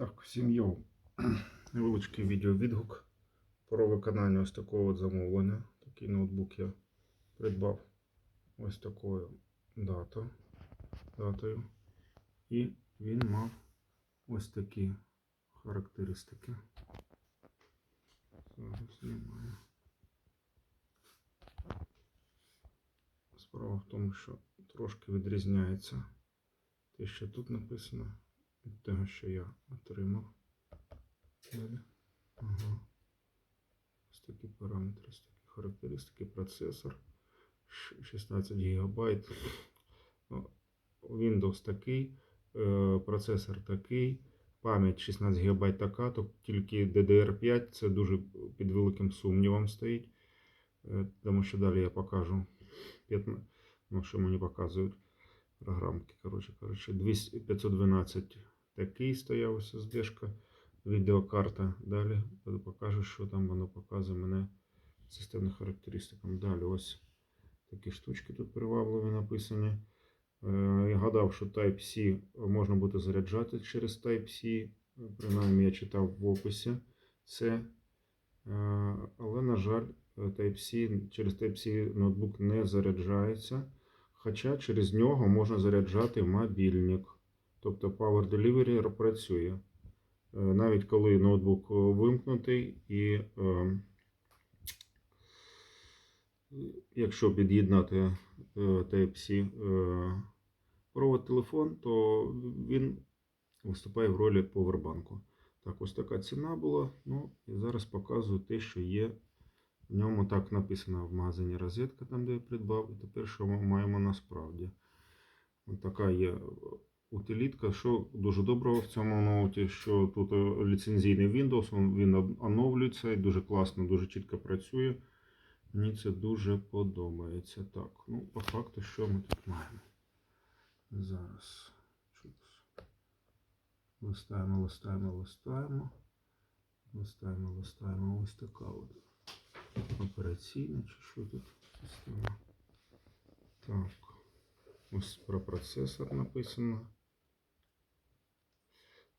Так, йоу. Невеличкий відеовідгук про виконання ось такого от замовлення. Такий ноутбук я придбав ось такою датою. датою. І він мав ось такі характеристики. Зараз знімаю. Справа в тому, що трошки відрізняється те, що тут написано, від того, що я отримав. Далі. Ага. Ось такі параметри, ось такі характеристики, процесор. 16 ГБ. Ну, Windows такий, е, процесор такий, пам'ять 16 ГБ така, то тільки DDR5 це дуже під великим сумнівом стоїть. Е, Тому що далі я покажу ну, що мені показують програмки. Коротше, коротше, 512 такий стояв SSD-шка, відеокарта. Далі покажу, що там воно показує мене системним характеристикам. Далі ось такі штучки тут привабливі написані. Е, Я гадав, що Type-C можна буде заряджати через Type-C. Принаймні я читав в описі це. Е, Але, на жаль, Type-C через Type-C ноутбук не заряджається. Хоча через нього можна заряджати мобільник. Тобто Power Delivery працює. Е, Навіть коли ноутбук вимкнутий і е, якщо під'єднати е, Type-C е, провод телефон, то він виступає в ролі повербанку. Так, ось така ціна була. Ну, і зараз показую те, що є. В ньому так написано в магазині розетка, там де я придбав. І тепер що ми маємо насправді. Ось така є утилітка. Що дуже доброго в цьому ноуті, що тут е, ліцензійний Windows, він- оновлюється і дуже класно, дуже чітко працює. Мені це дуже подобається. Так, ну, по факту, що ми тут маємо? Зараз. Листаємо, листаємо, листаємо. Листаємо, листаємо. Ось така от операційна, чи що тут система. Так. Ось про процесор написано.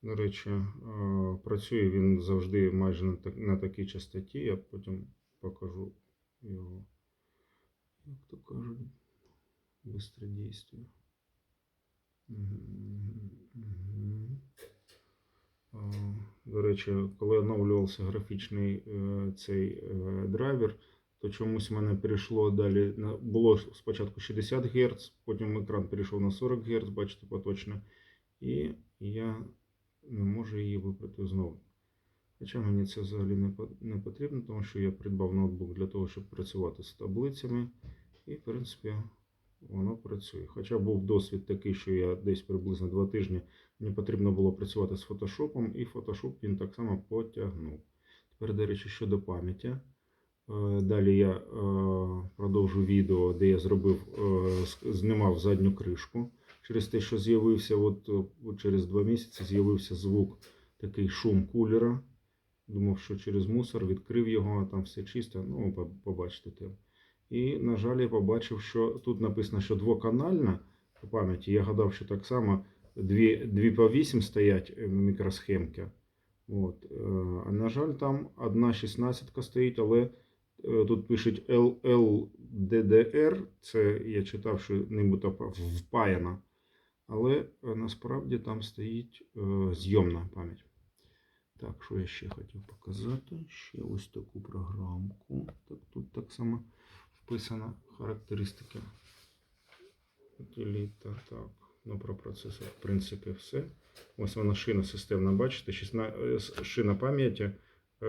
До речі, е, працює він завжди майже на, так, на такій частоті. Я потім покажу його, як то кажуть, бистродействие. Мгм, мгм. А, До речі, коли оновлювався графічний е, цей е, драйвер, то чомусь в мене перейшло далі. Було спочатку 60 Гц, потім екран перейшов на 40 Гц, бачите, поточно. І я не можу її вибрати знову. Хоча мені це взагалі не потрібно, тому що я придбав ноутбук для того, щоб працювати з таблицями. І, в принципі, воно працює. Хоча був досвід такий, що я десь приблизно два тижні мені потрібно було працювати з фотошопом, і фотошоп він так само потягнув. Тепер, до речі, щодо пам'яті. Е, Далі я е, продовжу відео, де я зробив, е, знімав задню кришку. Через те, що з'явився, от, через два місяці з'явився звук, такий шум кулера. Думав, що через мусор відкрив його, там все чисто. Ну, побачите те. І, на жаль, я побачив, що тут написано, що двоканальна по пам'яті. Я гадав, що так само дві, дві по 8 стоять е, мікросхемки. От. е, А на жаль, там одна 16 стоїть, але е, тут пишуть LLDDR. Це я читав, що нібито впаяна. Але насправді там стоїть зйомна пам'ять. Так, що я ще хотів показати? Ще ось таку програмку. Так, тут так само вписано характеристики. Утиліта, так. Ну, про процесор, в принципі, все. Ось вона шина системна, бачите, 16, е, шина пам'яті, е,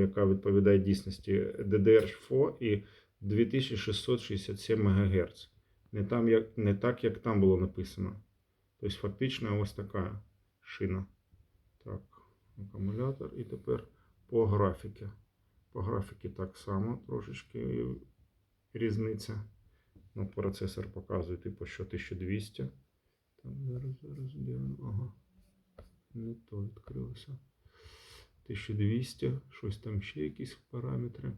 яка відповідає дійсності DDR4 і 2667 МГц. Не, там, як, не так, як там було написано. Тобто, фактично, ось така шина. Так, акумулятор. І тепер по графіки. По графіки так само трошечки різниця. Ну, процесор показує, типу, що 1200. Там зараз, зараз де воно? Ага. Не то відкрилося. 1200, щось там ще якісь параметри.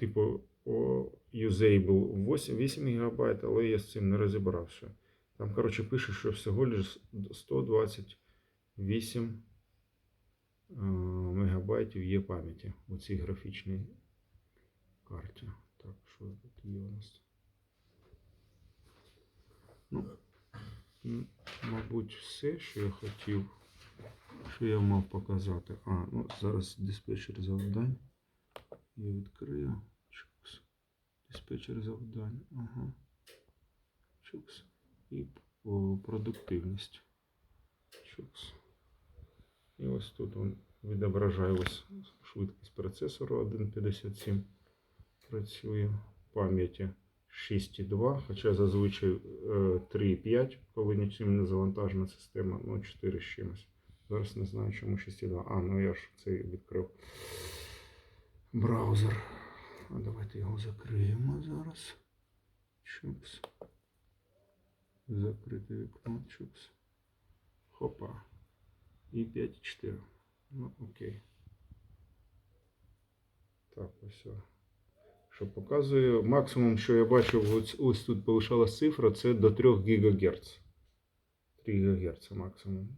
Типу, о, usable 8, 8 ГБ, але я з цим не розібрався. Там, коротше, пише, що всього лише 120 8 е, є пам'яті у цій графічній карті. Так, що тут є у нас? Ну, мабуть, все, що я хотів, що я мав показати. А, ну зараз диспетчер завдань. Я відкрию. Чукс. Диспетчер завдань. Ага. Чукс. І о, продуктивність. Чукс. І ось тут він відображає ось швидкість процесору 1.57 працює. Пам'яті 6,2, хоча зазвичай е, 3,5, коли нічим не завантажена система, ну 4 з чимось. Зараз не знаю, чому 6,2. А, ну я ж це відкрив браузер. А давайте його закриємо зараз. Чупс. Закрите вікно. Чупс. Хопа. І 5,4. Ну, окей. Так, ось. Що показує. Максимум, що я бачив, ось, ось тут повишалась цифра, це до 3 ГГц. 3 ГГц максимум.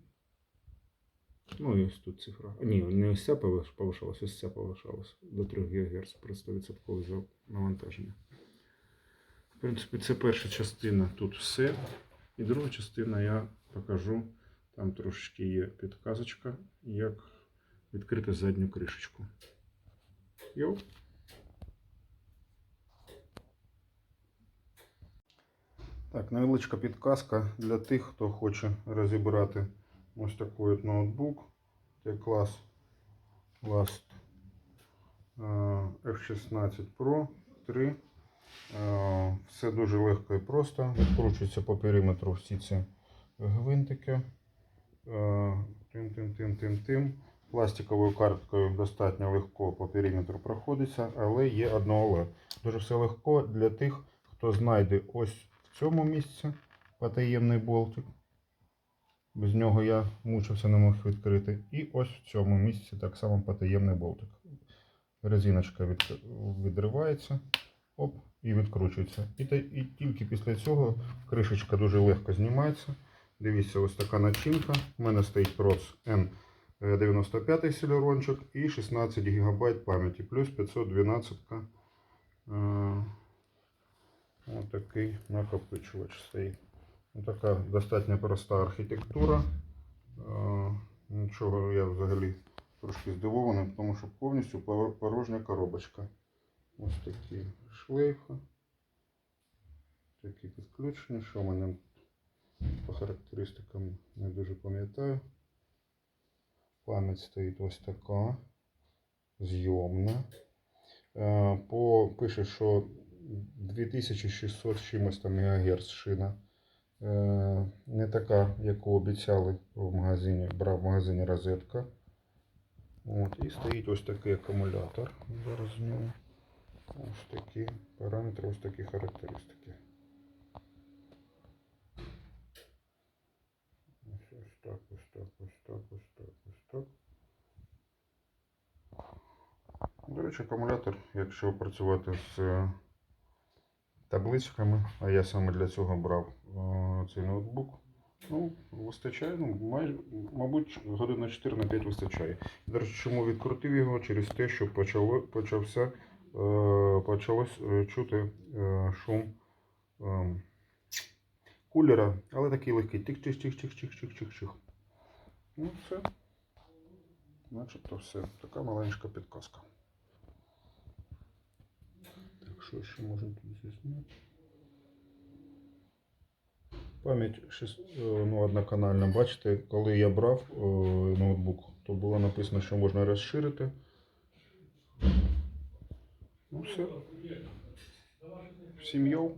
Ну і ось тут цифра. Ні, не ось ця повиш- повишалась, ось ця повишалась до 3 ГГц при 100% навантаження. В принципі, це перша частина тут все. І друга частина я покажу. Там трошечки є підказочка, як відкрити задню кришечку. Йоу. Так, невеличка підказка для тих, хто хоче розібрати ось такий от ноутбук. Це клас Last е, F16 Pro 3. Е, Все дуже легко і просто. Відкручується по периметру всі ці гвинтики. Е, Тим, тим, тим, тим, тим. Пластиковою карткою достатньо легко по периметру проходиться, але є одне але. Дуже все легко для тих, хто знайде ось в цьому місці потаємний болтик. Без нього я мучився, не мог відкрити. І ось в цьому місці так само потаємний болтик. Резиночка від, відривається оп, і відкручується. І, та- і тільки після цього кришечка дуже легко знімається. Дивіться, ось така начинка. У мене стоїть проц N95 сілерончик і 16 ГБ пам'яті, плюс 512 е, Ось такий накопичувач стоїть. Ось така достатньо проста архітектура. Е, Нічого я взагалі трошки здивований, тому що повністю порожня коробочка. Ось такі шлейфи. Такі підключення. Що в мене по характеристикам не дуже пам'ятаю. Пам'ять стоїть ось така. Зйомна. Е, По, пише, що 2600 з чимось там МГц шина. Е, Не така, яку обіцяли в магазині, брав в магазині розетка. От, і стоїть ось такий акумулятор. Зараз з нього. Ось такі параметри, ось такі характеристики. Ось, ось так, ось так, ось так, ось так, ось так. До речі, акумулятор, якщо працювати з табличками, а я саме для цього брав е, цей ноутбук, ну, вистачає, ну, майже, мабуть, годин на 4 на 5 вистачає. До речі, чому відкрутив його? Через те, що почало, почався, е, почалось е, чути шум е, кулера, але такий легкий тих-тих-тих-тих-тих-тих-тих-тих. Ну, все. Начебто все. Така маленька підказка. Що ще можна тут зняти? Пам'ять е, ну, одноканальна. Бачите, коли я брав е, ноутбук, то було написано, що можна розширити. Ну все. Йоу.